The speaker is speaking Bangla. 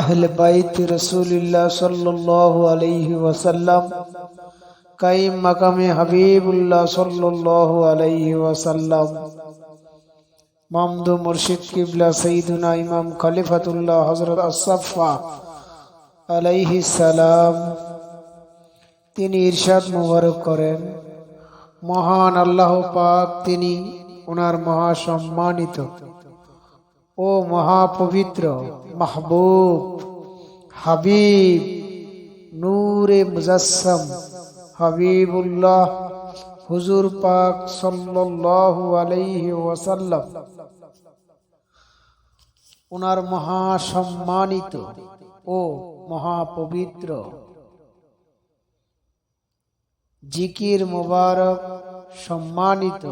আহলে বাইত রসুলিল্লাহ সাল্লাল্লাহু আলাইহি ওয়াসাল্লাম, কাইম মাকামে হাবিবুল্লাহ সাল্লাল্লাহু আলাইহি ওয়াসাল্লাম, মামদু মুর্শিদ কিবলা সঈদুনা ইমাম খলিফাতুল্লাহ হজরত আসাফা আলাইহি সালাম, তিনি ইরশাদ মুবারক করেন। মহান আল্লাহ পাক তিনি ওনার মহা সম্মানিত। ও মহাপবিত্র মাহবুব, হাবিব, নূরে মুজাসম হাবিবুল্লাহ, হুজুর পাক সাল্লাল্লাহু আলাইহি ওয়াসাল্লাম। ওনার মহা সম্মানিত ও মহাপবিত্র। জিকির মোবারক সম্মানিত